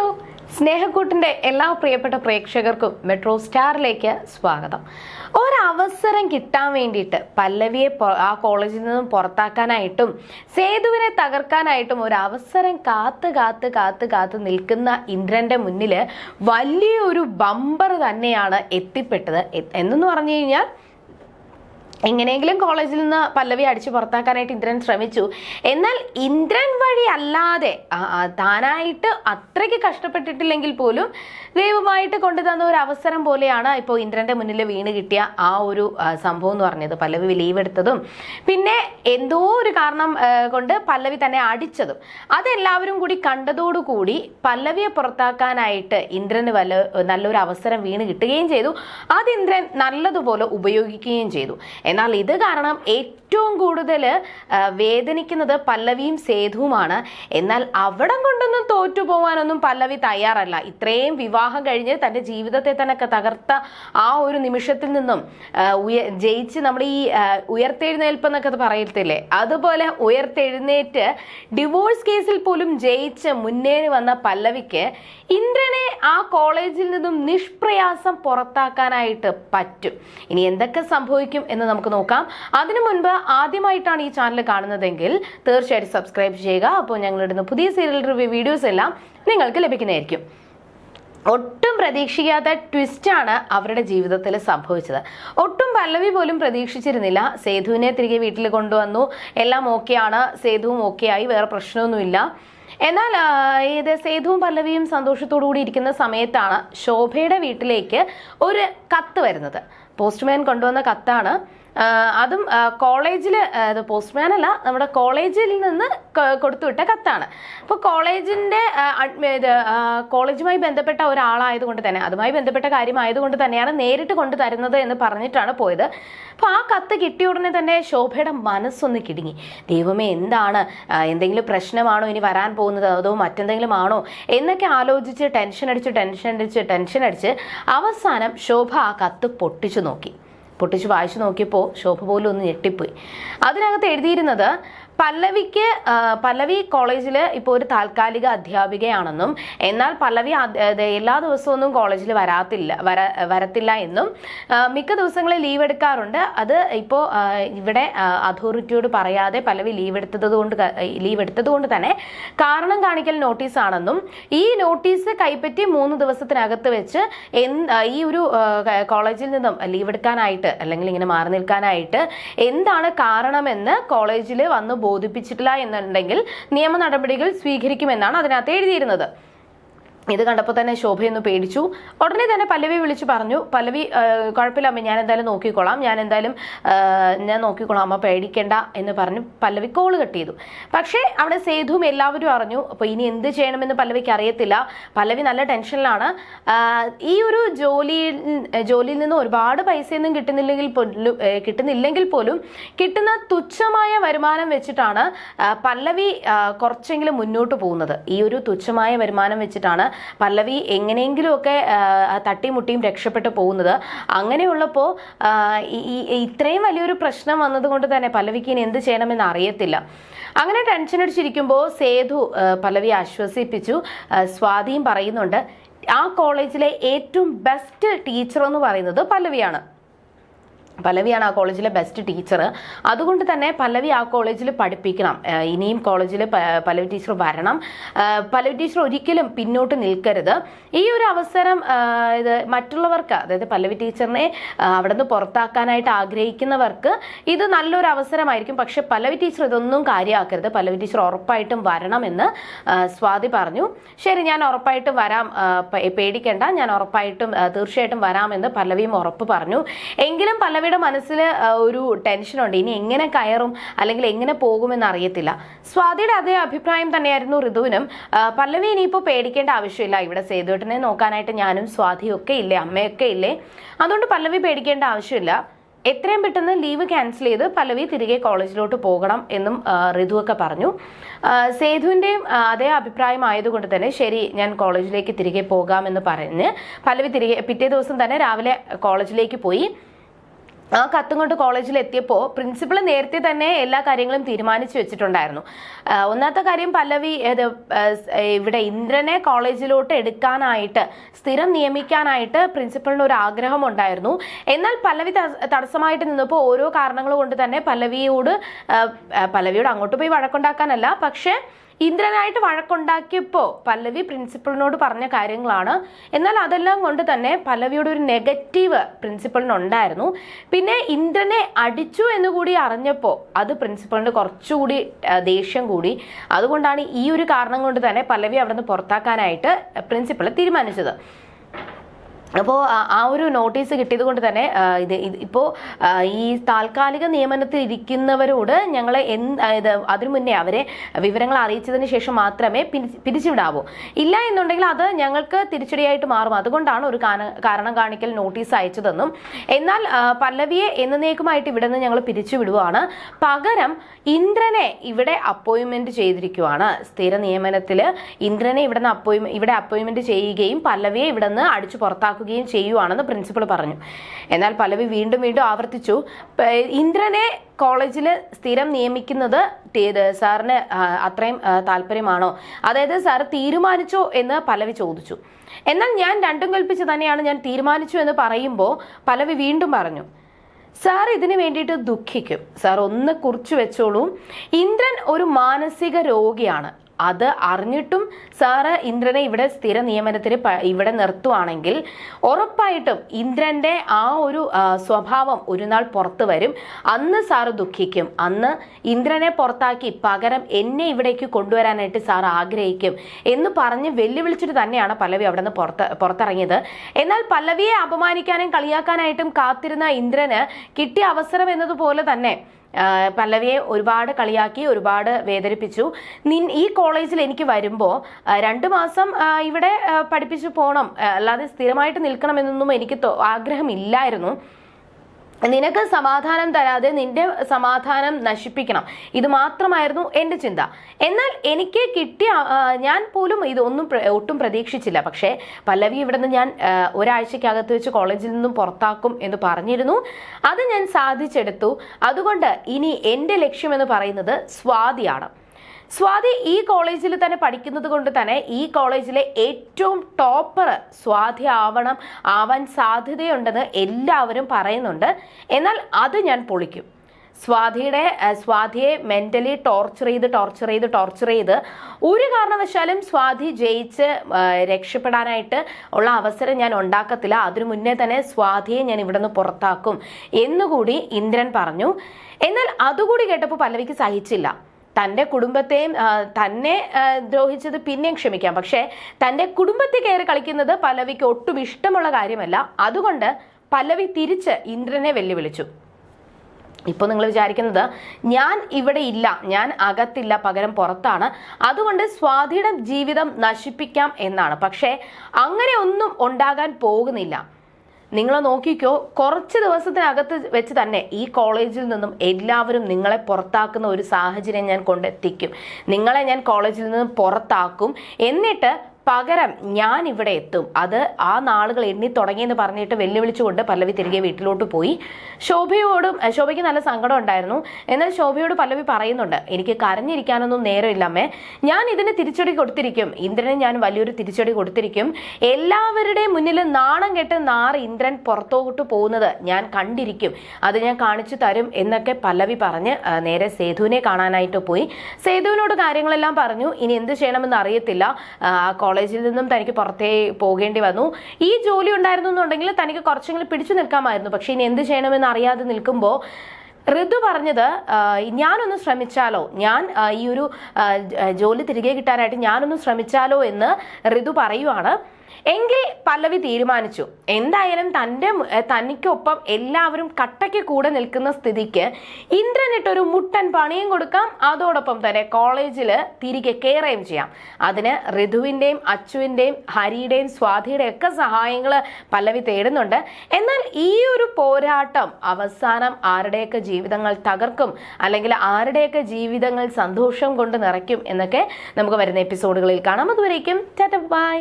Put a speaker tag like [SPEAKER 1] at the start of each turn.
[SPEAKER 1] Hello സ്നേഹക്കൂട്ടിന്റെ എല്ലാ പ്രിയപ്പെട്ട പ്രേക്ഷകർക്കും മെട്രോ സ്റ്റാറിലേക്ക് സ്വാഗതം. ഒരവസരം കിട്ടാൻ വേണ്ടിയിട്ട് പല്ലവിയെ ആ കോളേജിൽ നിന്നും പുറത്താക്കാനായിട്ടും സേതുവിനെ തകർക്കാനായിട്ടും ഒരു അവസരം കാത്ത് കാത്ത് കാത്ത് കാത്ത് നിൽക്കുന്ന ഇന്ദ്രന്റെ മുന്നിൽ വലിയൊരു ബമ്പർ തന്നെയാണ് എത്തിപ്പെട്ടത്. എന്നു പറഞ്ഞു കഴിഞ്ഞാൽ എങ്ങനെയെങ്കിലും കോളേജിൽ നിന്ന് പല്ലവി അടിച്ചു പുറത്താക്കാനായിട്ട് ഇന്ദ്രൻ ശ്രമിച്ചു. എന്നാൽ ഇന്ദ്രൻ വഴി അല്ലാതെ താനായിട്ട് അത്രയ്ക്ക് കഷ്ടപ്പെട്ടിട്ടില്ലെങ്കിൽ പോലും ദൈവമായിട്ട് കൊണ്ടുതന്ന ഒരു അവസരം പോലെയാണ് ഇപ്പോൾ ഇന്ദ്രന്റെ മുന്നിൽ വീണ് കിട്ടിയ ആ ഒരു സംഭവം എന്ന് പറഞ്ഞത്. പല്ലവി ലീവ് എടുത്തതും. പിന്നെ എന്തോ ഒരു കാരണം കൊണ്ട് പല്ലവി തന്നെ അടിച്ചതും. അതെല്ലാവരും കൂടി കണ്ടതോടുകൂടി പല്ലവിയെ പുറത്താക്കാനായിട്ട് ഇന്ദ്രന് വല്ല നല്ലൊരു അവസരം വീണ് കിട്ടുകയും ചെയ്തു. അത് ഇന്ദ്രൻ നല്ലതുപോലെ ഉപയോഗിക്കുകയും ചെയ്തു. എന്നാൽ ഇത് കാരണം ഏറ്റവും കൂടുതൽ വേദനിക്കുന്നത് പല്ലവിയും സേതുവുമാണ്. എന്നാൽ അവിടം കൊണ്ടൊന്നും തോറ്റു പോകാനൊന്നും പല്ലവി തയ്യാറല്ല. ഇത്രയും വിവാഹം കഴിഞ്ഞ് തന്റെ ജീവിതത്തെ തന്നെ തകർത്ത ആ ഒരു നിമിഷത്തിൽ നിന്നും ഉയ ജയിച്ച് നമ്മൾ ഈ ഉയർത്തെഴുന്നേൽപ്പെന്നൊക്കെ ഉയർത്തെഴുന്നേൽപ്പ് എന്നൊക്കെ പറയത്തില്ലേ അതുപോലെ ഉയർത്തെഴുന്നേറ്റ് ഡിവോഴ്സ് കേസിൽ പോലും ജയിച്ച് മുന്നേറി വന്ന പല്ലവിക്ക് ഇന്ദ്രനെ ആ കോളേജിൽ നിന്നും നിഷ്പ്രയാസം പുറത്താക്കാനായിട്ട് പറ്റും. ഇനി എന്തൊക്കെ സംഭവിക്കും എന്ന് നമുക്ക് നോക്കാം. അതിനു മുൻപ് ആദ്യമായിട്ടാണ് ഈ ചാനൽ കാണുന്നതെങ്കിൽ തീർച്ചയായിട്ടും സബ്സ്ക്രൈബ് ചെയ്യുക. അപ്പോൾ ഞങ്ങളിടുന്ന പുതിയ സീരിയൽ റിവ്യൂ വീഡിയോസ് എല്ലാം നിങ്ങൾക്ക് ലഭിക്കുന്നതായിരിക്കും. ഒട്ടും പ്രതീക്ഷിക്കാത്ത ട്വിസ്റ്റാണ് അവരുടെ ജീവിതത്തിൽ സംഭവിച്ചത്. ഒട്ടും പല്ലവി പോലും പ്രതീക്ഷിച്ചിരുന്നില്ല. സേതുവിനെ തിരികെ വീട്ടിൽ കൊണ്ടുവന്നു. എല്ലാം ഓക്കെയാണ്. സേതുവും ഓക്കെ ആയി വേറെ പ്രശ്നമൊന്നുമില്ല. എന്നാൽ ഇത് സേതുവും പല്ലവിയും സന്തോഷത്തോടു കൂടി ഇരിക്കുന്ന സമയത്താണ് ശോഭയുടെ വീട്ടിലേക്ക് ഒരു കത്ത് വരുന്നത്. പോസ്റ്റ്മാൻ കൊണ്ടുവന്ന കത്താണ്. അതും കോളേജിൽ പോസ്റ്റ്മാൻ അല്ല നമ്മുടെ കോളേജിൽ നിന്ന് കൊടുത്തുവിട്ട കത്താണ്. അപ്പോൾ കോളേജിന്റെ ഇത് കോളേജുമായി ബന്ധപ്പെട്ട ഒരാളായതുകൊണ്ട് തന്നെ അതുമായി ബന്ധപ്പെട്ട കാര്യമായതുകൊണ്ട് തന്നെയാണ് നേരിട്ട് കൊണ്ടു തരുന്നത് എന്ന് പറഞ്ഞിട്ടാണ് പോയത്. അപ്പോൾ ആ കത്ത് കിട്ടിയ ഉടനെ തന്നെ ശോഭയുടെ മനസ്സൊന്ന് കിടുങ്ങി. ദൈവമേ എന്താണ് എന്തെങ്കിലും പ്രശ്നമാണോ ഇനി വരാൻ പോകുന്നത്? അതോ മറ്റെന്തെങ്കിലും ആണോ? എന്നൊക്കെ ആലോചിച്ച് ടെൻഷൻ അടിച്ച് ടെൻഷൻ അടിച്ച് ടെൻഷൻ അടിച്ച് അവസാനം ശോഭ ആ കത്ത് പൊട്ടിച്ചു നോക്കി. പൊട്ടിച്ച് വായിച്ചു നോക്കിയപ്പോൾ ശോഭ പോലും ഒന്ന് ഞെട്ടിപ്പോയി. അതിനകത്ത് എഴുതിയിരുന്നത് പല്ലവിക്ക് പല്ലവി കോളേജിൽ ഇപ്പോൾ ഒരു താൽക്കാലിക അധ്യാപികയാണെന്നും എന്നാൽ പല്ലവി എല്ലാ ദിവസമൊന്നും കോളേജിൽ വരാത്തില്ല വര വരത്തില്ല എന്നും മിക്ക ദിവസങ്ങളിൽ ലീവ് എടുക്കാറുണ്ട്. അത് ഇപ്പോൾ ഇവിടെ അതോറിറ്റിയോട് പറയാതെ പല്ലവി ലീവ് എടുത്തത് കൊണ്ട് ലീവ് എടുത്തത് കൊണ്ട് തന്നെ കാരണം കാണിക്കൽ നോട്ടീസ് ആണെന്നും ഈ നോട്ടീസ് കൈപ്പറ്റി മൂന്ന് ദിവസത്തിനകത്ത് വെച്ച് ഈ ഒരു കോളേജിൽ നിന്നും ലീവ് എടുക്കാനായിട്ട് അല്ലെങ്കിൽ ഇങ്ങനെ മാറി നിൽക്കാനായിട്ട് എന്താണ് കാരണമെന്ന് കോളേജിൽ വന്ന് ബോധിപ്പിച്ചിട്ടില്ല എന്നുണ്ടെങ്കിൽ നിയമ നടപടികൾ സ്വീകരിക്കുമെന്നാണ് അതിനകത്ത് എഴുതിയിരുന്നത്. ഇത് കണ്ടപ്പോൾ തന്നെ ശോഭയൊന്ന് പേടിച്ചു. ഉടനെ തന്നെ പല്ലവി വിളിച്ച് പറഞ്ഞു പല്ലവി കുഴപ്പമില്ല അമ്മ ഞാൻ എന്തായാലും നോക്കിക്കോളാം. ഞാൻ എന്തായാലും ഞാൻ നോക്കിക്കോളാം. അമ്മ പേടിക്കേണ്ട എന്ന് പറഞ്ഞു പല്ലവി കോൾ കട്ട് ചെയ്തു. പക്ഷേ അവിടെ സേതുവും എല്ലാവരും അറിഞ്ഞു അപ്പോൾ ഇനി എന്ത് ചെയ്യണമെന്ന് പല്ലവിക്ക് അറിയത്തില്ല. പല്ലവി നല്ല ടെൻഷനിലാണ്. ഈ ഒരു ജോലിയിൽ ജോലിയിൽ നിന്ന് ഒരുപാട് പൈസയൊന്നും കിട്ടുന്നില്ലെങ്കിൽ പോലും കിട്ടുന്നില്ലെങ്കിൽ പോലും കിട്ടുന്ന തുച്ഛമായ വരുമാനം വെച്ചിട്ടാണ് പല്ലവി കുറച്ചെങ്കിലും മുന്നോട്ട് പോകുന്നത്. ഈ ഒരു തുച്ഛമായ വരുമാനം വെച്ചിട്ടാണ് പല്ലവി എങ്ങനെയെങ്കിലുമൊക്കെ തട്ടിമുട്ടിയും രക്ഷപ്പെട്ടു പോകുന്നത്. അങ്ങനെയുള്ളപ്പോൾ ഈ- ഇത്രയും വലിയൊരു പ്രശ്നം വന്നതുകൊണ്ട് തന്നെ പല്ലവിക്ക് ഇനി എന്ത് ചെയ്യണമെന്ന് അറിയത്തില്ല. അങ്ങനെ ടെൻഷൻ അടിച്ചിരിക്കുമ്പോൾ സേതു പല്ലവി ആശ്വസിപ്പിച്ചു. സ്വാതിയും പറയുന്നുണ്ട് ആ കോളേജിലെ ഏറ്റവും ബെസ്റ്റ് ടീച്ചർ എന്ന് പറയുന്നത് പല്ലവിയാണ്. പല്ലവിയാണ് ആ കോളേജിലെ ബെസ്റ്റ് ടീച്ചർ അതുകൊണ്ട് തന്നെ പല്ലവി ആ കോളേജിൽ പഠിപ്പിക്കണം. ഇനിയും കോളേജിൽ പല്ലവി ടീച്ചർ വരണം. പല്ലവി ടീച്ചർ ഒരിക്കലും പിന്നോട്ട് നിൽക്കരുത്. ഈ ഒരു അവസരം ഇത് മറ്റുള്ളവർക്ക് അതായത് പല്ലവി ടീച്ചറിനെ അവിടെ നിന്ന് പുറത്താക്കാനായിട്ട് ആഗ്രഹിക്കുന്നവർക്ക് ഇത് നല്ലൊരു അവസരമായിരിക്കും. പക്ഷെ പല്ലവി ടീച്ചർ ഇതൊന്നും കാര്യമാക്കരുത്. പല്ലവി ടീച്ചർ ഉറപ്പായിട്ടും വരണമെന്ന് സ്വാതി പറഞ്ഞു. ശരി ഞാൻ ഉറപ്പായിട്ടും വരാം. പേടിക്കേണ്ട. ഞാൻ ഉറപ്പായിട്ടും തീർച്ചയായിട്ടും വരാമെന്ന് പല്ലവിയും ഉറപ്പ് പറഞ്ഞു. എങ്കിലും പല്ലവിയുടെ മനസ്സിൽ ഒരു ടെൻഷനുണ്ട്. ഇനി എങ്ങനെ കയറും അല്ലെങ്കിൽ എങ്ങനെ പോകുമെന്ന് അറിയത്തില്ല. സ്വാതിയുടെ അതേ അഭിപ്രായം തന്നെയായിരുന്നു ഋതുവിനും. പല്ലവി ഇനിയിപ്പോൾ പേടിക്കേണ്ട ആവശ്യമില്ല. ഇവിടെ സേതുവേട്ടനെ നോക്കാനായിട്ട് ഞാനും സ്വാതിയും ഒക്കെ ഇല്ലേ അമ്മയൊക്കെ ഇല്ലേ? അതുകൊണ്ട് പല്ലവി പേടിക്കേണ്ട ആവശ്യമില്ല. എത്രയും പെട്ടെന്ന് ലീവ് ക്യാൻസൽ ചെയ്ത് പല്ലവി തിരികെ കോളേജിലോട്ട് പോകണം എന്നും ഋതുവൊക്കെ പറഞ്ഞു. സേതുവിന്റെയും അതേ അഭിപ്രായം ആയതുകൊണ്ട് തന്നെ ശരി ഞാൻ കോളേജിലേക്ക് തിരികെ പോകാമെന്ന് പറഞ്ഞ് പല്ലവി തിരികെ പിറ്റേ ദിവസം തന്നെ രാവിലെ കോളേജിലേക്ക് പോയി. ആ കത്തും കൊണ്ട് കോളേജിൽ എത്തിയപ്പോൾ പ്രിൻസിപ്പൾ നേരത്തെ തന്നെ എല്ലാ കാര്യങ്ങളും തീരുമാനിച്ചു വെച്ചിട്ടുണ്ടായിരുന്നു. ഒന്നാമത്തെ കാര്യം പല്ലവി ഇവിടെ ഇന്ദ്രനെ കോളേജിലോട്ട് എടുക്കാനായിട്ട് സ്ഥിരം നിയമിക്കാനായിട്ട് പ്രിൻസിപ്പളിന് ഒരു ആഗ്രഹം ഉണ്ടായിരുന്നു എന്നാൽ പല്ലവി തടസ്സമായിട്ട് നിന്നപ്പോൾ ഓരോ കാരണങ്ങൾ കൊണ്ട് തന്നെ പല്ലവിയോട് പല്ലവിയോട് അങ്ങോട്ട് പോയി വഴക്കുണ്ടാക്കാനല്ല. പക്ഷേ ഇന്ദ്രനായിട്ട് വഴക്കുണ്ടാക്കിയപ്പോൾ പല്ലവി പ്രിൻസിപ്പളിനോട് പറഞ്ഞ കാര്യങ്ങളാണ്. എന്നാൽ അതെല്ലാം കൊണ്ട് തന്നെ പല്ലവിയുടെ ഒരു നെഗറ്റീവ് പ്രിൻസിപ്പളിനുണ്ടായിരുന്നു. പിന്നെ ഇന്ദ്രനെ അടിച്ചു എന്ന് കൂടി അറിഞ്ഞപ്പോൾ അത് പ്രിൻസിപ്പളിന് കുറച്ചുകൂടി ദേഷ്യം കൂടി. അതുകൊണ്ടാണ് ഈ ഒരു കാരണം കൊണ്ട് തന്നെ പല്ലവി അവിടെ നിന്ന് പുറത്താക്കാനായിട്ട് പ്രിൻസിപ്പൾ തീരുമാനിച്ചത്. അപ്പോൾ ആ ഒരു നോട്ടീസ് കിട്ടിയത് കൊണ്ട് തന്നെ ഇത് ഇപ്പോൾ ഈ താൽക്കാലിക നിയമനത്തിൽ ഇരിക്കുന്നവരോട് ഞങ്ങൾ എന്ത് അതിനു മുന്നേ അവരെ വിവരങ്ങൾ അറിയിച്ചതിന് ശേഷം മാത്രമേ പിരി- പിരിച്ചുവിടാവൂ. ഇല്ല എന്നുണ്ടെങ്കിൽ അത് ഞങ്ങൾക്ക് തിരിച്ചടിയായിട്ട് മാറും. അതുകൊണ്ടാണ് ഒരു കാരണം കാണിക്കൽ നോട്ടീസ് അയച്ചതെന്നും എന്നാൽ പല്ലവിയെ എന്നേക്കുമായിട്ട് ഇവിടെ നിന്ന് ഞങ്ങൾ പിരിച്ചുവിടുവാണ്. പകരം ഇന്ദ്രനെ ഇവിടെ അപ്പോയിൻമെന്റ് ചെയ്തിരിക്കുവാണ്. സ്ഥിര നിയമനത്തിൽ ഇന്ദ്രനെ ഇവിടെ നിന്ന് അപ്പോയിന്റ് ഇവിടെ അപ്പോയിൻമെന്റ് ചെയ്യുകയും പല്ലവിയെ ഇവിടെ നിന്ന് അടിച്ചു പുറത്താക്കുകയും ചെയ്യുവാണെന്ന് പ്രിൻസിപ്പൾ പറഞ്ഞു. എന്നാൽ പലവി വീണ്ടും വീണ്ടും ആവർത്തിച്ചു. ഇന്ദ്രനെ കോളേജിൽ സ്ഥിരം നിയമിക്കുന്നത് സാറിന് അത്രയും താല്പര്യമാണോ? അതായത് സാർ തീരുമാനിച്ചോ എന്ന് പലവി ചോദിച്ചു. എന്നാൽ ഞാൻ രണ്ടും കൽപ്പിച്ച് തന്നെയാണ് ഞാൻ തീരുമാനിച്ചു എന്ന് പറയുമ്പോൾ പലവി വീണ്ടും പറഞ്ഞു സാർ ഇതിനു വേണ്ടിയിട്ട് ദുഃഖിക്കും. സാർ ഒന്ന് കുറിച്ചു വെച്ചോളൂ. ഇന്ദ്രൻ ഒരു മാനസിക രോഗിയാണ്. അത് അറിഞ്ഞിട്ടും സാറ് ഇന്ദ്രനെ ഇവിടെ സ്ഥിര നിയമനത്തിന് ഇവിടെ നിർത്തുവാണെങ്കിൽ ഉറപ്പായിട്ടും ഇന്ദ്രന്റെ ആ ഒരു സ്വഭാവം ഒരു നാൾ പുറത്തു വരും. അന്ന് സാറ് ദുഃഖിക്കും. അന്ന് ഇന്ദ്രനെ പുറത്താക്കി പകരം എന്നെ ഇവിടേക്ക് കൊണ്ടുവരാനായിട്ട് സാർ ആഗ്രഹിക്കും എന്ന് പറഞ്ഞ് വെല്ലുവിളിച്ചിട്ട് തന്നെയാണ് പല്ലവി അവിടെ നിന്ന് പുറത്ത് പുറത്തിറങ്ങിയത്. എന്നാൽ പല്ലവിയെ അപമാനിക്കാനും കളിയാക്കാനായിട്ടും കാത്തിരുന്ന ഇന്ദ്രന് കിട്ടിയ അവസരം എന്നതുപോലെ തന്നെ പല്ലവിയെ ഒരുപാട് കളിയാക്കി ഒരുപാട് വേദനിപ്പിച്ചു. നിൻ ഈ കോളേജിൽ എനിക്ക് വരുമ്പോൾ രണ്ട് മാസം ഇവിടെ പഠിപ്പിച്ചു പോകണം അല്ലാതെ സ്ഥിരമായിട്ട് നിൽക്കണമെന്നൊന്നും എനിക്ക് ആഗ്രഹമില്ലായിരുന്നു. നിനക്ക് സമാധാനം തരാതെ നിന്റെ സമാധാനം നശിപ്പിക്കണം. ഇത് മാത്രമായിരുന്നു എന്റെ ചിന്ത. എന്നാൽ എനിക്ക് കിട്ടിയ ഞാൻ പോലും ഇതൊന്നും ഒട്ടും പ്രതീക്ഷിച്ചില്ല. പക്ഷേ പല്ലവി ഇവിടെ നിന്ന് ഞാൻ ഒരാഴ്ചക്കകത്ത് വെച്ച് കോളേജിൽ നിന്നും പുറത്താക്കും എന്ന് പറഞ്ഞിരുന്നു. അത് ഞാൻ സാധിച്ചെടുത്തു. അതുകൊണ്ട് ഇനി എന്റെ ലക്ഷ്യമെന്ന് പറയുന്നത് സ്വാതിയാണ്. സ്വാതി ഈ കോളേജിൽ തന്നെ പഠിക്കുന്നത് കൊണ്ട് തന്നെ ഈ കോളേജിലെ ഏറ്റവും ടോപ്പർ സ്വാതി ആവണം ആവാൻ സാധ്യതയുണ്ടെന്ന് എല്ലാവരും പറയുന്നുണ്ട്. എന്നാൽ അത് ഞാൻ പൊളിക്കും. സ്വാതിയുടെ സ്വാതിയെ മെന്റലി ടോർച്ചർ ചെയ്ത് ടോർച്ചർ ചെയ്ത് ടോർച്ചർ ചെയ്ത് ഒരു കാരണവശാലും സ്വാതി ജയിച്ച് രക്ഷപ്പെടാനായിട്ട് ഉള്ള അവസരം ഞാൻ ഉണ്ടാക്കത്തില്ല. അതിനു മുന്നേ തന്നെ സ്വാതിയെ ഞാൻ ഇവിടെ നിന്ന് പുറത്താക്കും എന്നുകൂടി ഇന്ദ്രൻ പറഞ്ഞു. എന്നാൽ അതുകൂടി കേട്ടപ്പോൾ പല്ലവിക്ക് സഹിച്ചില്ല. തന്റെ കുടുംബത്തെയും തന്നെ ദ്രോഹിച്ചത് പിന്നെയും ക്ഷമിക്കാം. പക്ഷേ തന്റെ കുടുംബത്തെ കയറി കളിക്കുന്നത് പല്ലവിക്ക് ഒട്ടും ഇഷ്ടമുള്ള കാര്യമല്ല. അതുകൊണ്ട് പല്ലവി തിരിച്ച് ഇന്ദ്രനെ വെല്ലുവിളിച്ചു. ഇപ്പോൾ നിങ്ങൾ വിചാരിക്കുന്നത് ഞാൻ ഇവിടെ ഇല്ല ഞാൻ അകത്തില്ല പകരം പുറത്താണ്. അതുകൊണ്ട് സ്വാധീനം ജീവിതം നശിപ്പിക്കാം എന്നാണ്. പക്ഷേ അങ്ങനെ ഒന്നും ഉണ്ടാകാൻ പോകുന്നില്ല. നിങ്ങൾ നോക്കിക്കോ കുറച്ച് ദിവസത്തിനകത്ത് വെച്ച് തന്നെ ഈ കോളേജിൽ നിന്നും എല്ലാവരും നിങ്ങളെ പുറത്താക്കുന്ന ഒരു സാഹചര്യം ഞാൻ കൊണ്ടെത്തിക്കും. നിങ്ങളെ ഞാൻ കോളേജിൽ നിന്നും പുറത്താക്കും. എന്നിട്ട് പകരം ഞാൻ ഇവിടെ എത്തും. അത് ആ നാളുകൾ എണ്ണി തുടങ്ങിയെന്ന് പറഞ്ഞിട്ട് വെല്ലുവിളിച്ചുകൊണ്ട് പല്ലവി തിരികെ വീട്ടിലോട്ട് പോയി. ശോഭയോടും ശോഭയ്ക്ക് നല്ല സങ്കടം ഉണ്ടായിരുന്നു. എന്നാൽ ശോഭയോട് പല്ലവി പറയുന്നുണ്ട് എനിക്ക് കരഞ്ഞിരിക്കാനൊന്നും നേരമില്ലമ്മേ ഞാൻ ഇതിന് തിരിച്ചടി കൊടുത്തിരിക്കും. ഇന്ദ്രന് ഞാൻ വലിയൊരു തിരിച്ചടി കൊടുത്തിരിക്കും. എല്ലാവരുടെയും മുന്നിൽ നാണം കെട്ട് നാറ് ഇന്ദ്രൻ പുറത്തോട്ട് പോകുന്നത് ഞാൻ കണ്ടിരിക്കും. അത് ഞാൻ കാണിച്ചു തരും എന്നൊക്കെ പല്ലവി പറഞ്ഞ് നേരെ സേതുവിനെ കാണാനായിട്ട് പോയി. സേതുവിനോട് കാര്യങ്ങളെല്ലാം പറഞ്ഞു. ഇനി എന്ത് ചെയ്യണമെന്ന് അറിയത്തില്ല. കോളേജിൽ നിന്നും തനിക്ക് പുറത്തേ പോകേണ്ടി വന്നു. ഈ ജോലി ഉണ്ടായിരുന്നു എന്നുണ്ടെങ്കിൽ തനിക്ക് കുറച്ചെങ്കിലും പിടിച്ചു നിൽക്കാമായിരുന്നു. പക്ഷേ ഇനി എന്ത് ചെയ്യണമെന്ന് അറിയാതെ നിൽക്കുമ്പോൾ ഋതു പറഞ്ഞത് ഞാനൊന്ന് ശ്രമിച്ചാലോ? ഞാൻ ഈ ഒരു ജോലി തിരികെ കിട്ടാനായിട്ട് ഞാനൊന്ന് ശ്രമിച്ചാലോ എന്ന് ഋതു പറയുവാണ്. എങ്കിൽ പല്ലവി തീരുമാനിച്ചു. എന്തായാലും തന്റെ തനിക്കൊപ്പം എല്ലാവരും കട്ടയ്ക്ക് കൂടെ നിൽക്കുന്ന സ്ഥിതിക്ക് ഇന്ദ്രനിട്ടൊരു മുട്ടൻ പണിയും കൊടുക്കാം. അതോടൊപ്പം തന്നെ കോളേജിൽ തിരികെ കയറുകയും ചെയ്യാം. അതിന് ഋതുവിന്റെയും അച്ചുവിന്റെയും ഹരിയുടെയും സ്വാതിയുടെയും ഒക്കെ സഹായങ്ങൾ പല്ലവി തേടുന്നുണ്ട്. എന്നാൽ ഈ ഒരു പോരാട്ടം അവസാനം ആരുടെയൊക്കെ ജീവിതങ്ങൾ തകർക്കും? അല്ലെങ്കിൽ ആരുടെയൊക്കെ ജീവിതങ്ങൾ സന്തോഷം കൊണ്ട് നിറയ്ക്കും? എന്നൊക്കെ നമുക്ക് വരുന്ന എപ്പിസോഡുകളിൽ കാണാം. അതുവരേക്കും ടാറ്റ ബൈ.